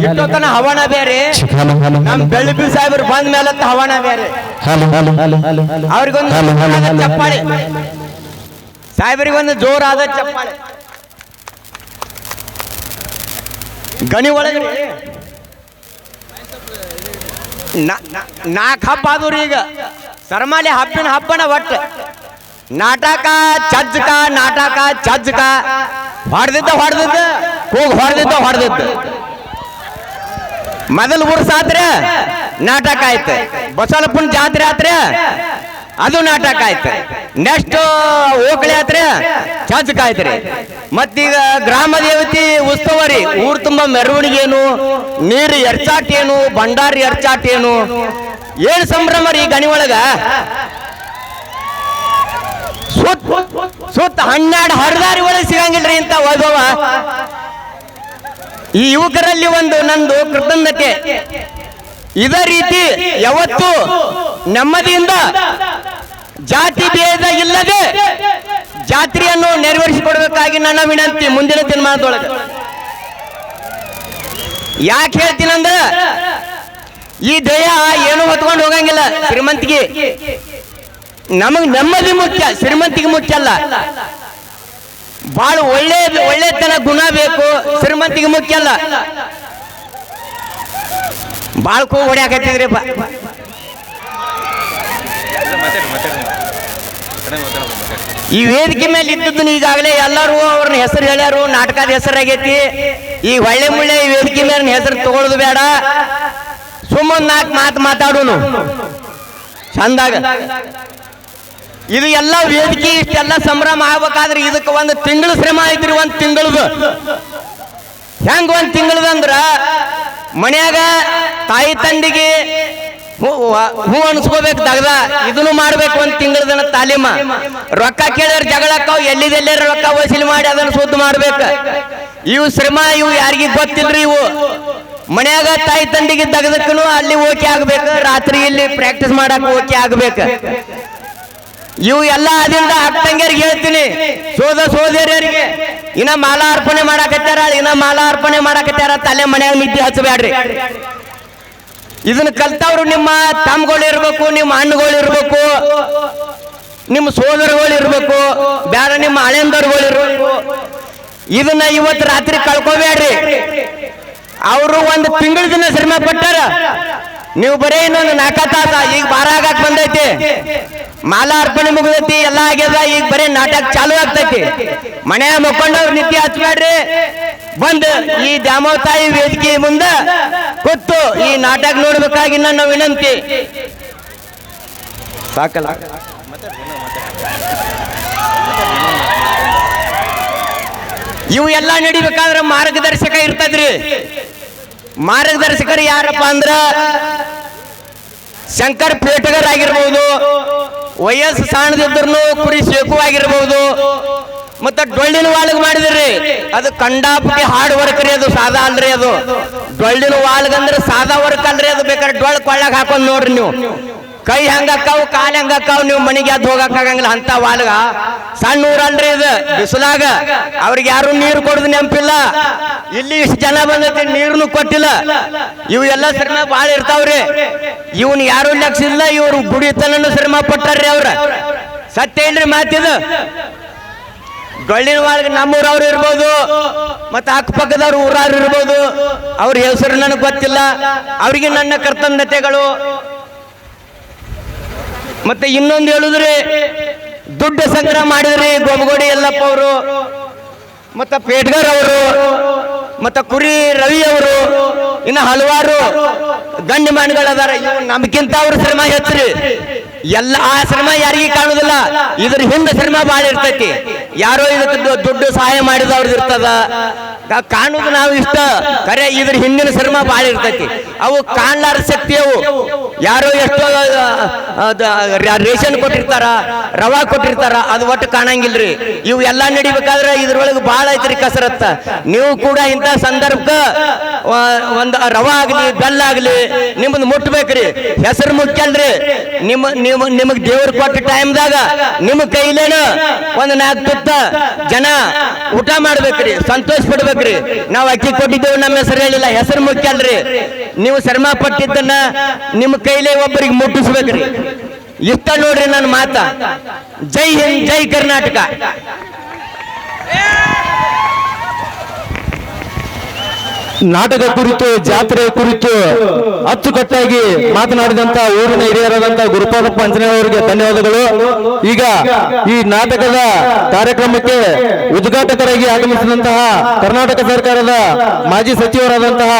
ಇಷ್ಟೊತ್ತನ ಹವಾನ ಬೇರೆ ನಮ್ ಬೆಳಬಿ ಸಾಹೇಬ್ರು ಬಂದ ಮೇಲೆ ಹವಾನ ಬೇರೆ ಅವ್ರಿಗೊಂದು ಚಪ್ಪಾಳೆ ಸಾಹೇಬರಿಗೊಂದು ಜೋರಾದ ಚಪ್ಪಾಳೆ ಗಣಿ ಒಳಗೆ ನಾಲ್ಕು ಹಬ್ಬ ಆದವ್ರಿ ಈಗ ಸರ್ಮಾಲಿ ಹಬ್ಬಿನ ಹಬ್ಬನ ಒಟ್ಟು ನಾಟಕ ಚಜ್ಜಕ ನಾಟಕ ಚಜ್ಜಕ ಹೊಡೆದಿದ್ದ ಹೊಡೆದಿದ್ದ ಹೋಗಿ ಹೊಡೆದಿದ್ದ ಹೊಡೆದಿದ್ದ. ಮೊದಲು ಉರ್ಸಾದ್ರೆ ನಾಟಕ ಆಯ್ತು. ಬಸವಪ್ಪನ ಜಾತ್ರೆ ಆದ್ರೆ ಅದು ನಾಟಕ ಆಯ್ತು. ನೆಕ್ಸ್ಟ್ ಓಕಳಿ ಆದ್ರೆ ಚಾಚಕ ಆಯ್ತ್ರಿ. ಮತ್ತೀಗ ಗ್ರಾಮ ದೇವತಿ ಉತ್ಸವ ರೀ ಊರ್ ತುಂಬ ಮೆರವಣಿಗೆ ಏನು ನೀರು ಎರ್ಚಾಟ್ ಏನು ಭಂಡಾರಿ ಎರ್ಚಾಟ್ ಏನು ಏನ್ ಸಂಭ್ರಮ ರೀ ಗಣಿ ಒಳಗ. ಸುತ್ತ ಸುತ್ತ ಹನ್ನೆರಡು ಹರಿದಾರಿ ಒಳಗೆ ಸಿಗಂಗಿಲ್ರಿ ಇಂತ ವೈಭವ. ಈ ಯುವಕರಲ್ಲಿ ಒಂದು ನಂದು ಕೃತಜ್ಞತೆ. ಇದೇ ರೀತಿ ಯಾವತ್ತು ನೆಮ್ಮದಿಯಿಂದ ಜಾತಿ ಭೇದ ಇಲ್ಲದೆ ಜಾತ್ರೆಯನ್ನು ನೆರವೇರಿಸಿಕೊಡಬೇಕಾಗಿ ನನ್ನ ವಿನಂತಿ ಮುಂದಿನ ದಿನಮಾನದೊಳಗೆ ಯಾಕೆ ಹೇಳ್ತೀನಂದ್ರ ಈ ದೇಹ ಏನು ಹೊತ್ಕೊಂಡು ಹೋಗಂಗಿಲ್ಲ ಶ್ರೀಮಂತಿಗೆ. ನಮಗ್ ನೆಮ್ಮದಿ ಮುಖ್ಯ, ಶ್ರೀಮಂತಿಗೆ ಮುಖ್ಯ ಅಲ್ಲ. ಬಹಳ ಒಳ್ಳೆ ಒಳ್ಳೆ ಒಳ್ಳೆತನ ಗುಣ ಬೇಕು ಶ್ರೀಮಂತಿಗೆ ಮುಖ್ಯ ಅಲ್ಲ. ಬಾಳ್ ಕೂ ಹೊಡ್ಯಾಕತ್ತಿದ್ರಿ ಈ ವೇದಿಕೆ ಮೇಲೆ ಇದ್ದದ್ದು ಈಗಾಗಲೇ ಎಲ್ಲರೂ ಅವ್ರನ್ನ ಹೆಸರು ಹೇಳ್ಯಾರು ನಾಟಕದ ಹೆಸರಾಗೈತಿ. ಈ ಒಳ್ಳೆ ಮುಳ್ಳೆ ಈ ವೇದಿಕೆ ಮೇಲೆ ಹೆಸರು ತಗೊಳ್ಳೋದು ಬೇಡ. ಸುಮ್ಮನೆ ನಾಲ್ಕು ಮಾತು ಮಾತಾಡೋನು. ಚಂದಾಗ. ಇದು ಎಲ್ಲ ವೇದಿಕೆ ಇಷ್ಟೆಲ್ಲ ಸಂಭ್ರಮ ಆಗ್ಬೇಕಾದ್ರೆ ಇದಕ್ಕೆ ಒಂದು ತಿಂಗಳು ಶ್ರಮ ಐತ್ರಿ, ಒಂದು ತಿಂಗಳದು. ಹೆಂಗ ಒಂದು ತಿಂಗಳದಂದ್ರ ಮನ್ಯಾಗ ತಾಯಿ ತಂದಿಗೆ ಹೂ ಅನ್ಸ್ಕೋಬೇಕು ತಗದ ಇದನ್ನು ಮಾಡ್ಬೇಕು ಒಂದ್ ತಿಂಗಳದನ ತಾಲೀಮ. ರೊಕ್ಕ ಕೇಳಿದ್ರೆ ಜಗಳಕ್ಕಾವ್ ಎಲ್ಲಿದೆಲ್ಲೇ ರೊಕ್ಕ ವಸೂಲಿ ಮಾಡಿ ಅದನ್ನ ಸುದ್ದು ಮಾಡ್ಬೇಕು. ಇವು ಶ್ರಮ, ಇವು ಯಾರಿಗೂ ಗೊತ್ತಿಲ್ರಿ ಇವು. ಮನ್ಯಾಗ ತಾಯಿ ತಂದಿಗೆ ದಗದಕ್ಕೂ ಅಲ್ಲಿ ಓಕೆ ಆಗ್ಬೇಕು, ರಾತ್ರಿ ಇಲ್ಲಿ ಪ್ರಾಕ್ಟೀಸ್ ಮಾಡಕ್ ಓಕೆ ಆಗ್ಬೇಕು. ಇವು ಎಲ್ಲ ಅದಿಂದ ಅಕ್ಕಂಗರಿಗೆ ಹೇಳ್ತೀನಿ. ಸೋದ ಸೋದರಿಯರಿಗೆ. ಇನ್ನ ಮಾಲಾ ಅರ್ಪಣೆ ಮಾಡಾಕತ್ಯಾರ, ಇನ್ನ ಮಾಲಾ ಅರ್ಪಣೆ ಮಾಡಾಕತ್ಯಾರ ತಲೆ ಮನ್ಯಾಗ ನಿದ್ದೆ ಹಚ್ಚಬೇಡ್ರಿ ಇದನ್ನ ಕಲ್ತವ್ರು ನಿಮ್ಮ ತಮ್ಗಳು ಇರ್ಬೇಕು, ನಿಮ್ಮ ಹಣ್ಣುಗಳು ಇರ್ಬೇಕು, ನಿಮ್ಮ ಸೋದರಗಳು ಇರ್ಬೇಕು ಬೇಡ ನಿಮ್ಮ ಹಳೆಂದರುಗಳು ಇರ್ಬೇಕು. ಇದನ್ನ ಇವತ್ತು ರಾತ್ರಿ ಕಳ್ಕೋಬೇಡ್ರಿ ಅವರು ಒಂದು ತಿಂಗಳ ದಿನ ಶ್ರಮ ಪಟ್ಟಾರ ನೀವು ಬರೀ ಇನ್ನೊಂದು ನಾಲ್ಕ ತಾಸ, ಈಗ ಬಾರ ಆಗಾಕ್ ಬಂದೈತಿ. ಮಾಲ ಅರ್ಪಣೆ ಮುಗಿದೈತಿ, ಎಲ್ಲ ಆಗ್ಯದ, ಈಗ ಬರೀ ನಾಟಕ ಚಾಲು ಆಗ್ತೈತಿ. ಮನೆ ಮುಖಂಡವ್ರು ನಿತ್ಯ ಹಚ್ಬೇಡ್ರಿ ಬಂದು ಈ ದ್ಯಾಮೋ ತಾಯಿ ವೇದಿಕೆ ಮುಂದ ಕೂತು ಈ ನಾಟಕ ನೋಡ್ಬೇಕಾಗಿ ನನ್ನ ವಿನಂತಿ. ಸಾಕಲ್ಲ? ಇವು ಎಲ್ಲ ನಡಿಬೇಕಾದ್ರೆ ಮಾರ್ಗದರ್ಶಕ ಇರ್ತದ್ರಿ. ಮಾರ್ಗದರ್ಶಕರು ಯಾರಪ್ಪ ಅಂದ್ರ ಶಂಕರ್ ಪೇಟಗರ್ ಆಗಿರ್ಬೋದು ವಯಸ್ಸು ಸಣ್ಣದಿದ್ರು ಕುರಿ ಶೇಕು ಆಗಿರ್ಬೋದು. ಮತ್ತ ಡೊಳ್ಳಿನ ವಾಲ್ಗ್ ಮಾಡಿದ್ರಿ, ಅದು ಕಂಡಾಪುಟಿ ಹಾರ್ಡ್ ವರ್ಕ್ ರೀ ಅದು, ಸಾದಾ ಅಲ್ರಿ ಅದು. ಡೊಳ್ಳಿನ ವಾಲ್ಗ್ ಅಂದ್ರೆ ಸಾದಾ ವರ್ಕ್ ಅಲ್ರಿ ಅದು ಬೇಕಾದ್ರೆ ಡೊಳ್ಳ ಕೊಳ್ಳಾಗ ಹಾಕೊಂಡ್ ನೋಡ್ರಿ ನೀವು. ಕೈ ಹಂಗಕ್ಕಾವು ಕಾಲ್ ಹಂಗಕ್ಕಾವು ನೀವು ಮನೆಗೆ ಅದು ಹೋಗಕ್ ಆಗಂಗಿಲ್ಲ. ಅಂತ ವಾಲ್ಗ ಸಣ್ಣ ಊರಲ್ರಿ ಇದು, ಬಿಸಿಲಾಗ. ಅವ್ರಿಗೆ ಯಾರು ನೀರು ಕೊಡುದು ನೆನಪಿಲ್ಲ. ಇಲ್ಲಿ ಇಷ್ಟು ಜನ ಬಂದೈತಿ, ನೀರ್ನು ಕೊಟ್ಟಿಲ್ಲ. ಇವು ಎಲ್ಲ ಶ್ರಮ ಬಾಳ ಇರ್ತಾವ್ರಿ. ಇವನ್ ಯಾರು ಲಕ್ಷಿಲ್ಲ ಇವ್ರು ಗುಡಿತನನು ಶ್ರಮ ಪಟ್ಟಾರ್ರಿ ಅವ್ರ. ಸತ್ಯ ಏನ್ರಿ ಮಾತಿದು ಗಳ್ಳಿನ ಒಳಗೆ ನಮ್ಮೂರವ್ರು ಇರ್ಬೋದು, ಮತ್ತೆ ಅಕ್ಕಪಕ್ಕದವ್ರು ಊರವ್ರು ಇರ್ಬೋದು, ಅವ್ರ ಹೆಸರು ನನಗೆ ಗೊತ್ತಿಲ್ಲ. ಅವರಿಗೆ ನನ್ನ ಕರ್ತವ್ಯತೆಗಳು ಮತ್ತೆ ಇನ್ನೊಂದು ಹೇಳುದ್ರಿ, ದುಡ್ಡು ಸಂಗ್ರಹ ಮಾಡಿದ್ರಿ ಗೊಬಗೋಡಿ ಯಲ್ಲಪ್ಪ ಅವರು, ಮತ್ತ ಪೇಟ್ಗರ್ ಅವರು, ಮತ್ತ ಕುರಿ ರವಿ ಅವರು, ಇನ್ನು ಹಲವಾರು ಗಂಡು ಮಾನ್ಗಳದಾರ. ನಮ್ಗಿಂತ ಅವ್ರ ಸಿನಿಮಾ ಹೆಚ್ಚ್ರಿ. ಎಲ್ಲ ಆ ಸಿನಿಮಾ ಯಾರಿಗೂ ಕಾಣುದಿಲ್ಲ. ಇದ್ರ ಹಿಂದೆ ಸಿನಿಮಾ ಬಾಳ ಇರ್ತೈತಿ. ಯಾರೋ ಇದಕ್ಕೆ ದುಡ್ಡು ಸಹಾಯ ಮಾಡಿದವ್ರದ್ದು ಇರ್ತದ. ಕಾಣುದು ನಾವು ಇಷ್ಟ. ಕರೆ ಇದ್ರ ಹಿಂದಿನ ಶ್ರಮ ಬಾಳ ಇರ್ತೈತಿ. ಅವು ಕಾಣ್ಲಾರ ಶಕ್ತಿ ಅವು. ಯಾರೋ ಎಷ್ಟೋ ರೇಷನ್ ಕೊಟ್ಟಿರ್ತಾರ, ರವಾ ಕೊಟ್ಟಿರ್ತಾರ, ಅದು ಒಟ್ಟು ಕಾಣಂಗಿಲ್ರಿ. ಇವು ಎಲ್ಲಾ ನಡಿಬೇಕಾದ್ರೆ ಇದ್ರೊಳಗೆ ಬಾಳ ಐತ್ರಿ ಕಸರತ್ತ. ನೀವು ಕೂಡ ಇಂಥ ಸಂದರ್ಭಕ್ಕ ಒಂದು ರವ ಆಗಲಿ, ಬೆಲ್ಲ ಆಗಲಿ ಮುಟ್ಬೇಕ್ರಿ. ಹೆಸರು ಮುಖ್ಯಲ್ರಿ ನಿಮ್ಮ ನಿಮ್ಮ, ನಿಮಗ್ ದೇವ್ರ ಕೊಟ್ಟ ಟೈಮ್ದಾಗ ನಿಮ್ಮ ಕೈಲೇನ ಒಂದು ನಾಲ್ಕು ತುತ್ತ ಜನ ಊಟ ಮಾಡ್ಬೇಕ್ರಿ ಸಂತೋಷ ಪಡ್ಬೇಕ್ರಿ ನಾವು ಅಕ್ಕಿ ಕೊಟ್ಟಿದ್ದೇವೆ, ನಮ್ಮ ಹೆಸರು ಹೇಳಿಲ್ಲ, ಹೆಸರು ಮುಖ್ಯ ಅಲ್ರಿ ನೀವು ಶ್ರಮ ಪಟ್ಟಿದ್ದನ್ನ ನಿಮ್ಮ ಕೈಲೇ ಒಬ್ಬರಿಗೆ ಮುಟ್ಟಿಸ್ಬೇಕ್ರಿ. ಇಷ್ಟ ನೋಡ್ರಿ ನನ್ನ ಮಾತ. ಜೈ ಹಿಂದ್, ಜೈ ಕರ್ನಾಟಕ. ನಾಟಕ ಕುರಿತು, ಜಾತ್ರೆ ಕುರಿತು ಅಚ್ಚುಕಟ್ಟಾಗಿ ಮಾತನಾಡಿದಂತ ಊರಿನ ಹಿರಿಯರಾದಂತಹ ಗುರುಪಾದ ಪಂಚನೆ ಅವರಿಗೆ ಧನ್ಯವಾದಗಳು. ಈಗ ಈ ನಾಟಕದ ಕಾರ್ಯಕ್ರಮಕ್ಕೆ ಉದ್ಘಾಟಕರಾಗಿ ಆಗಮಿಸಿದಂತಹ ಕರ್ನಾಟಕ ಸರ್ಕಾರದ ಮಾಜಿ ಸಚಿವರಾದಂತಹ